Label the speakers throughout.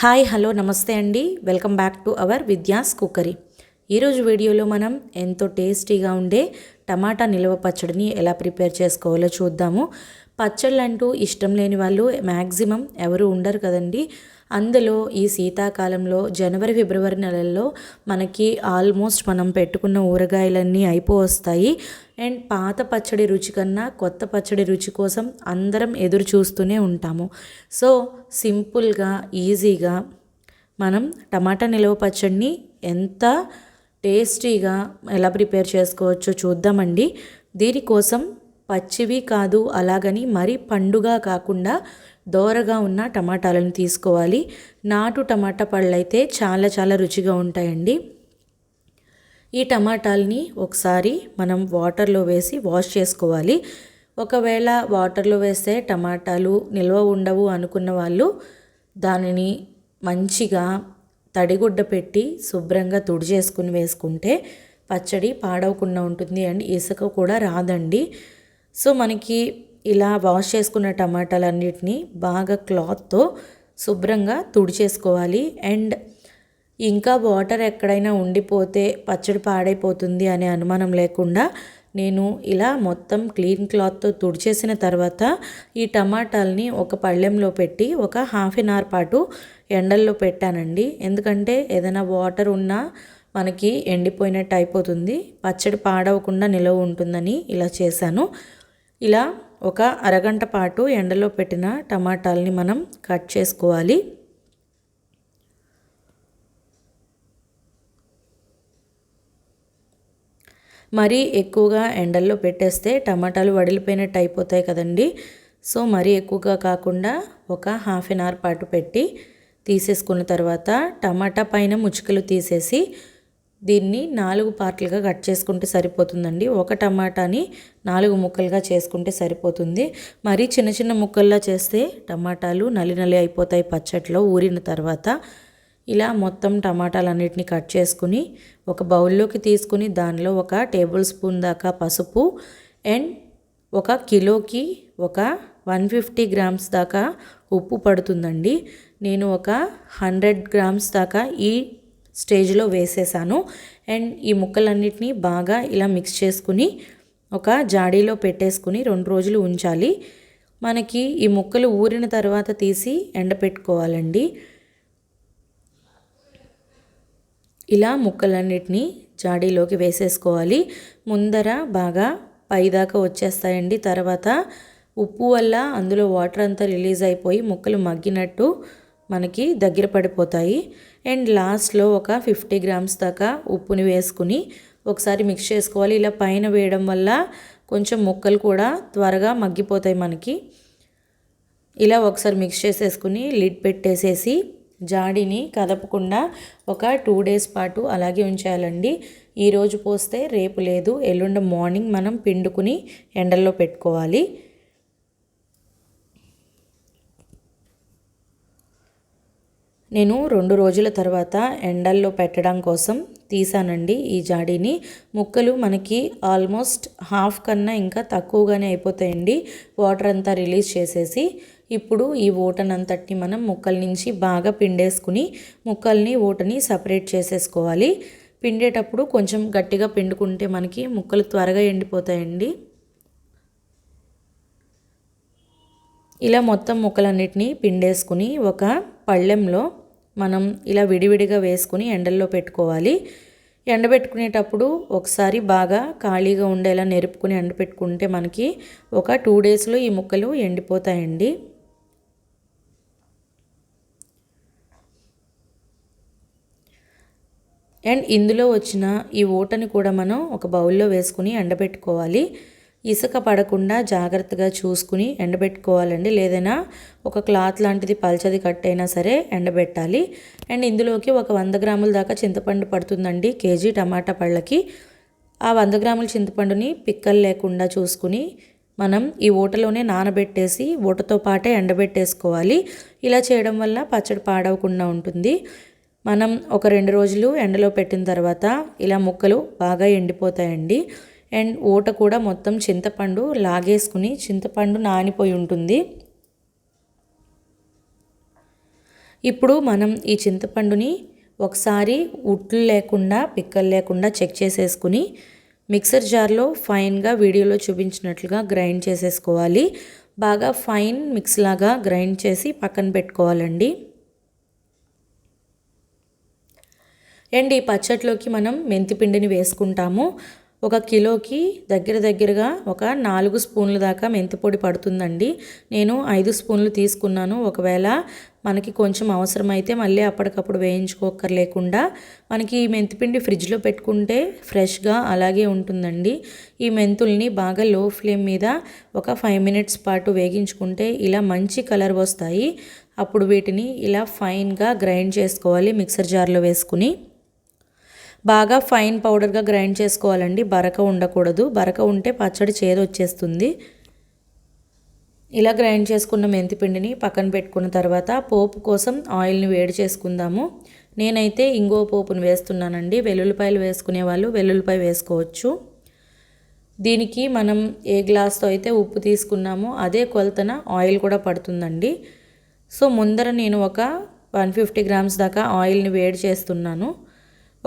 Speaker 1: Hi hello నమస్తే అండి. Welcome back to our Vidya's cookery. ఈరోజు వీడియోలో మనం ఎంతో టేస్టీగా ఉండే టమాటా నిల్వ పచ్చడిని ఎలా ప్రిపేర్ చేసుకోవాలో చూద్దాము. పచ్చళ్ళు అంటూ ఇష్టం లేని వాళ్ళు మ్యాక్సిమం ఎవరు ఉండరు కదండి. అందులో ఈ శీతాకాలంలో జనవరి ఫిబ్రవరి నెలల్లో మనకి ఆల్మోస్ట్ మనం పెట్టుకున్న ఊరగాయలన్నీ అయిపోస్తాయి అండ్ పాత పచ్చడి రుచి కన్నా కొత్త పచ్చడి రుచి కోసం అందరం ఎదురు చూస్తూనే ఉంటాము. సో సింపుల్గా ఈజీగా మనం టమాటా నిలవ పచ్చడిని ఎంత టేస్టీగా ఎలా ప్రిపేర్ చేసుకోవచ్చో చూద్దామండి. దీనికోసం పచ్చివి కాదు అలాగని మరీ పండుగ కాకుండా దోరగా ఉన్న టమాటాలను తీసుకోవాలి. నాటు టమాటా పళ్ళు అయితే చాలా చాలా రుచిగా ఉంటాయండి. ఈ టమాటాలని ఒకసారి మనం వాటర్లో వేసి వాష్ చేసుకోవాలి. ఒకవేళ వాటర్లో వేస్తే టమాటాలు నిల్వ ఉండవు అనుకున్న వాళ్ళు దానిని మంచిగా తడిగుడ్డ పెట్టి శుభ్రంగా తుడిచేసుకుని వేసుకుంటే పచ్చడి పాడవకుండా ఉంటుంది అండ్ ఇసుక కూడా రాదండి. సో మనకి ఇలా వాష్ చేసుకున్న టమాటాలన్నిటినీ బాగా క్లాత్తో శుభ్రంగా తుడిచేసుకోవాలి. అండ్ ఇంకా వాటర్ ఎక్కడైనా ఉండిపోతే పచ్చడి పాడైపోతుంది అనే అనుమానం లేకుండా నేను ఇలా మొత్తం క్లీన్ క్లాత్తో తుడిచేసిన తర్వాత ఈ టమాటాలని ఒక పళ్ళెంలో పెట్టి ఒక హాఫ్ అన్ అవర్ పాటు ఎండల్లో పెట్టానండి. ఎందుకంటే ఏదైనా వాటర్ ఉన్నా మనకి ఎండిపోయినట్టు అయిపోతుంది. పచ్చడి పాడవకుండా నిలవ ఉంటుందని ఇలా చేశాను. ఇలా ఒక అరగంట పాటు ఎండలో పెట్టిన టమాటాలని మనం కట్ చేసుకోవాలి. మరీ ఎక్కువగా ఎండల్లో పెట్టేస్తే టమాటాలు వడిలిపోయినట్టు అయిపోతాయి కదండి. సో మరీ ఎక్కువగా కాకుండా ఒక హాఫ్ అన్ అవర్ పాటు పెట్టి తీసేసుకున్న తర్వాత టమాటా పైన ముచ్చుకలు తీసేసి దీన్ని నాలుగు పార్ట్లుగా కట్ చేసుకుంటే సరిపోతుందండి. ఒక టమాటాని నాలుగు ముక్కలుగా చేసుకుంటే సరిపోతుంది. మరీ చిన్న చిన్న ముక్కల్లా చేస్తే టమాటాలు నలి నలి అయిపోతాయి పచ్చట్లో ఊరిన తర్వాత. ఇలా మొత్తం టమాటాలన్నిటిని కట్ చేసుకుని ఒక బౌల్లోకి తీసుకుని దానిలో ఒక టేబుల్ స్పూన్ దాకా పసుపు అండ్ ఒక కిలోకి ఒక వన్ ఫిఫ్టీ గ్రామ్స్ దాకా ఉప్పు పడుతుందండి. నేను ఒక హండ్రెడ్ గ్రామ్స్ దాకా ఈ స్టేజ్లో వేసేసాను. అండ్ ఈ ముక్కలన్నిటినీ బాగా ఇలా మిక్స్ చేసుకుని ఒక జాడీలో పెట్టేసుకుని రెండు రోజులు ఉంచాలి. మనకి ఈ ముక్కలు ఊరిన తర్వాత తీసి ఎండపెట్టుకోవాలండి ఇలా ముక్కలన్నిటినీ జాడీలోకి వేసేసుకోవాలి. ముందర బాగా పైదాకా వచ్చేస్తాయండి. తర్వాత ఉప్పు వల్ల అందులో వాటర్ అంతా రిలీజ్ అయిపోయి ముక్కలు మగ్గినట్టు మనకి దగ్గర పడిపోతాయి. అండ్ లాస్ట్లో ఒక ఫిఫ్టీ గ్రామ్స్ దాకా ఉప్పుని వేసుకుని ఒకసారి మిక్స్ చేసుకోవాలి. ఇలా పైన వేయడం వల్ల కొంచెం ముక్కలు కూడా త్వరగా మగ్గిపోతాయి మనకి. ఇలా ఒకసారి మిక్స్ చేసేసుకుని లిడ్ పెట్టేసేసి జాడిని కదపకుండా ఒక టూ డేస్ పాటు అలాగే ఉంచాలండి. ఈరోజు పోస్తే రేపు లేదు. ఎల్లుండి మార్నింగ్ మనం పిండుకుని ఎండల్లో పెట్టుకోవాలి. నేను రెండు రోజుల తర్వాత ఎండల్లో పెట్టడం కోసం తీసానండి ఈ జాడీని. ముక్కలు మనకి ఆల్మోస్ట్ హాఫ్ కన్నా ఇంకా తక్కువగానే అయిపోతాయండి. వాటర్ అంతా రిలీజ్ చేసేసి ఇప్పుడు ఈ ఓటనంతటిని మనం ముక్కల నుంచి బాగా పిండేసుకుని ముక్కల్ని ఓటని సపరేట్ చేసేసుకోవాలి. పిండేటప్పుడు కొంచెం గట్టిగా పిండుకుంటే మనకి ముక్కలు త్వరగా ఎండిపోతాయండి. ఇలా మొత్తం ముక్కలన్నిటినీ పిండేసుకుని ఒక పళ్ళెంలో మనం ఇలా విడివిడిగా వేసుకుని ఎండల్లో పెట్టుకోవాలి. ఎండబెట్టుకునేటప్పుడు ఒకసారి బాగా ఖాళీగా ఉండేలా నెరుపుకుని ఎండబెట్టుకుంటే మనకి ఒక టూ డేస్లో ఈ ముక్కలు ఎండిపోతాయండి. అండ్ ఇందులో వచ్చిన ఈ ఊటని కూడా మనం ఒక బౌల్లో వేసుకుని ఎండబెట్టుకోవాలి. ఇసుక పడకుండా జాగ్రత్తగా చూసుకుని ఎండబెట్టుకోవాలండి. లేదైనా ఒక క్లాత్ లాంటిది పల్చది కట్టైనా సరే ఎండబెట్టాలి. అండ్ ఇందులోకి ఒక వంద గ్రాముల దాకా చింతపండు పడుతుందండి కేజీ టమాటా పళ్ళకి. ఆ వంద గ్రాముల చింతపండుని పిక్కలు లేకుండా చూసుకుని మనం ఈ ఊటలోనే నానబెట్టేసి ఊటతో పాటే ఎండబెట్టేసుకోవాలి. ఇలా చేయడం వల్ల పచ్చడి పాడవకుండా ఉంటుంది. మనం ఒక రెండు రోజులు ఎండలో పెట్టిన తర్వాత ఇలా ముక్కలు బాగా ఎండిపోతాయండి. అండ్ ఊట కూడా మొత్తం చింతపండు లాగేసుకుని చింతపండు నానిపోయి ఉంటుంది. ఇప్పుడు మనం ఈ చింతపండుని ఒకసారి ఉట్లు లేకుండా పిక్కలు లేకుండా చెక్ చేసేసుకుని మిక్సర్ జార్లో ఫైన్గా వీడియోలో చూపించినట్లుగా గ్రైండ్ చేసేసుకోవాలి. బాగా ఫైన్ మిక్స్ లాగా గ్రైండ్ చేసి పక్కన పెట్టుకోవాలండి. అండ్ ఈ పచ్చట్లోకి మనం మెంతిపిండిని వేసుకుంటాము. ఒక కిలోకి దగ్గర దగ్గరగా ఒక నాలుగు స్పూన్ల దాకా మెంతిపొడి పడుతుందండి. నేను ఐదు స్పూన్లు తీసుకున్నాను. ఒకవేళ మనకి కొంచెం అవసరమైతే మళ్ళీ అప్పటికప్పుడు వేయించుకోకర్లేకుండా మనకి ఈ మెంతిపిండి ఫ్రిడ్జ్లో పెట్టుకుంటే ఫ్రెష్గా అలాగే ఉంటుందండి. ఈ మెంతుల్ని బాగా లో ఫ్లేమ్ మీద ఒక ఫైవ్ మినిట్స్ పాటు వేగించుకుంటే ఇలా మంచి కలర్ వస్తాయి. అప్పుడు వీటిని ఇలా ఫైన్గా గ్రైండ్ చేసుకోవాలి మిక్సర్ జార్లో వేసుకుని. బాగా ఫైన్ పౌడర్గా గ్రైండ్ చేసుకోవాలండి. బరక ఉండకూడదు. బరక ఉంటే పచ్చడి చేదు వచ్చేస్తుంది. ఇలా గ్రైండ్ చేసుకున్న మెంతిపిండిని పక్కన పెట్టుకున్న తర్వాత పోపు కోసం ఆయిల్ని వేడి చేసుకుందాము. నేనైతే ఇంగో పోపును వేస్తున్నానండి. వెల్లుల్లిపాయలు వేసుకునే వాళ్ళు వెల్లుల్లిపాయ వేసుకోవచ్చు. దీనికి మనం ఏ గ్లాస్తో అయితే ఉప్పు తీసుకున్నామో అదే కొలతన ఆయిల్ కూడా పడుతుందండి. సో ముందర నేను ఒక వన్ ఫిఫ్టీ గ్రామ్స్ దాకా ఆయిల్ని వేడి చేస్తున్నాను.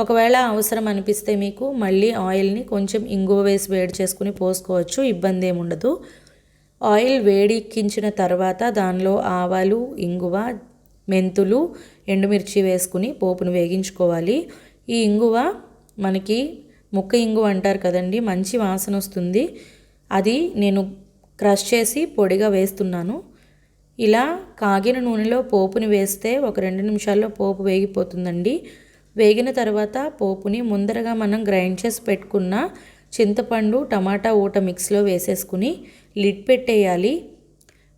Speaker 1: ఒకవేళ అవసరం అనిపిస్తే మీకు మళ్ళీ ఆయిల్ని కొంచెం ఇంగువ వేసి వేడి చేసుకుని పోసుకోవచ్చు ఇబ్బంది ఏముండదు ఆయిల్ వేడిక్కించిన తర్వాత దానిలో ఆవాలు ఇంగువ మెంతులు ఎండుమిర్చి వేసుకుని పోపును వేగించుకోవాలి. ఈ ఇంగువ మనకి ముక్క ఇంగువ అంటారు కదండి మంచి వాసన వస్తుంది. అది నేను క్రష్ చేసి పొడిగా వేస్తున్నాను. ఇలా కాగిన నూనెలో పోపుని వేస్తే ఒక రెండు నిమిషాల్లో పోపు వేగిపోతుందండి. వేగిన తర్వాత పోపుని ముందరగా మనం గ్రైండ్ చేసి పెట్టుకున్న చింతపండు టమాటా ఊట మిక్స్లో వేసేసుకుని లిడ్ పెట్టేయాలి.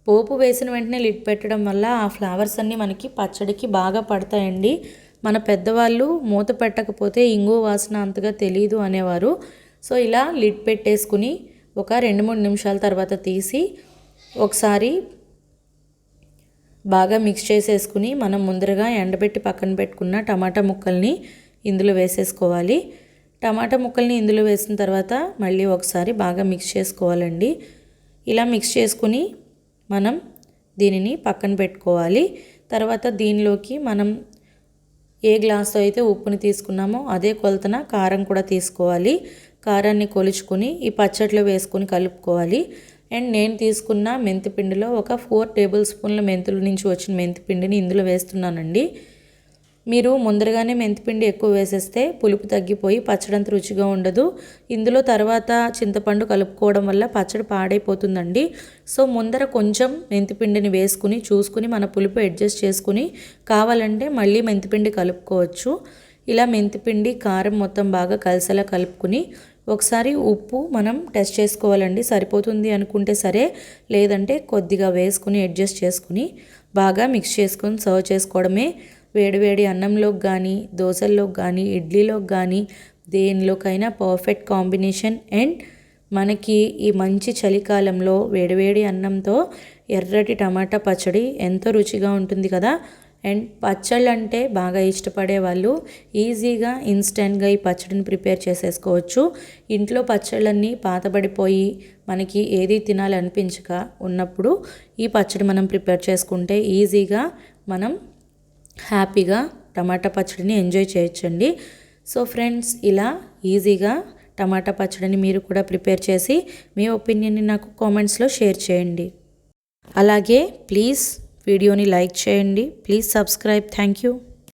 Speaker 1: పోపు వేసిన వెంటనే లిడ్ పెట్టడం వల్ల ఆ ఫ్లవర్స్ అన్నీ మనకి పచ్చడికి బాగా పడతాయండి. మన పెద్దవాళ్ళు మూత పెట్టకపోతే ఇంగు వాసన అంతగా తెలియదు అనేవారు. సో ఇలా లిడ్ పెట్టేసుకుని ఒక రెండు మూడు నిమిషాల తర్వాత తీసి ఒకసారి బాగా మిక్స్ చేసేసుకుని మనం ముందరగా ఎండబెట్టి పక్కన పెట్టుకున్న టమాటా ముక్కల్ని ఇందులో వేసేసుకోవాలి. టమాటా ముక్కల్ని ఇందులో వేసిన తర్వాత మళ్ళీ ఒకసారి బాగా మిక్స్ చేసుకోవాలండి. ఇలా మిక్స్ చేసుకుని మనం దీనిని పక్కన పెట్టుకోవాలి. తర్వాత దీనిలోకి మనం ఏ గ్లాస్తో అయితే ఉప్పుని తీసుకున్నామో అదే కొలతన కారం కూడా తీసుకోవాలి. కారాన్ని కొలుచుకుని ఈ పచ్చట్లో వేసుకొని కలుపుకోవాలి. అండ్ నేను తీసుకున్న మెంతిపిండిలో ఒక ఫోర్ టేబుల్ స్పూన్ల మెంతుల నుంచి వచ్చిన మెంతిపిండిని ఇందులో వేస్తున్నానండి. మీరు ముందరగానే మెంతిపిండి ఎక్కువ వేసేస్తే పులుపు తగ్గిపోయి పచ్చడి అంత రుచిగా ఉండదు. ఇందులో తర్వాత చింతపండు కలుపుకోవడం వల్ల పచ్చడి పాడైపోతుందండి. సో ముందర కొంచెం మెంతిపిండిని వేసుకుని చూసుకుని మన పులుపు అడ్జస్ట్ చేసుకుని కావాలంటే మళ్ళీ మెంతిపిండి కలుపుకోవచ్చు. ఇలా మెంతిపిండి కారం మొత్తం బాగా కలిసేలా కలుపుకుని ఒకసారి ఉప్పు మనం టెస్ట్ చేసుకోవాలండి. సరిపోతుంది అనుకుంటే సరే లేదంటే కొద్దిగా వేసుకుని అడ్జస్ట్ చేసుకుని బాగా మిక్స్ చేసుకొని సర్వ్ చేసుకోవడమే. వేడివేడి అన్నంలోకి కానీ దోశల్లోకి కానీ ఇడ్లీలోకి కానీ దేనిలోకైనా పర్ఫెక్ట్ కాంబినేషన్ అండ్ మనకి ఈ మంచి చలికాలంలో వేడివేడి అన్నంతో ఎర్రటి టమాటా పచ్చడి ఎంతో రుచిగా ఉంటుంది కదా. అండ్ పచ్చళ్ళు అంటే బాగా ఇష్టపడే వాళ్ళు ఈజీగా ఇన్స్టెంట్గా ఈ పచ్చడిని ప్రిపేర్ చేసేసుకోవచ్చు. ఇంట్లో పచ్చళ్ళన్నీ పాతబడిపోయి మనకి ఏది తినాలనిపించక ఉన్నప్పుడు ఈ పచ్చడి మనం ప్రిపేర్ చేసుకుంటే ఈజీగా మనం హ్యాపీగా టమాటా పచ్చడిని ఎంజాయ్ చేయొచ్చండి. సో ఫ్రెండ్స్ ఇలా ఈజీగా టమాటా పచ్చడిని మీరు కూడా ప్రిపేర్ చేసి మీ ఒపీనియన్ని నాకు కామెంట్స్లో షేర్ చేయండి. అలాగే ప్లీజ్ వీడియోని లైక్ చేయండి. Please subscribe. Thank you.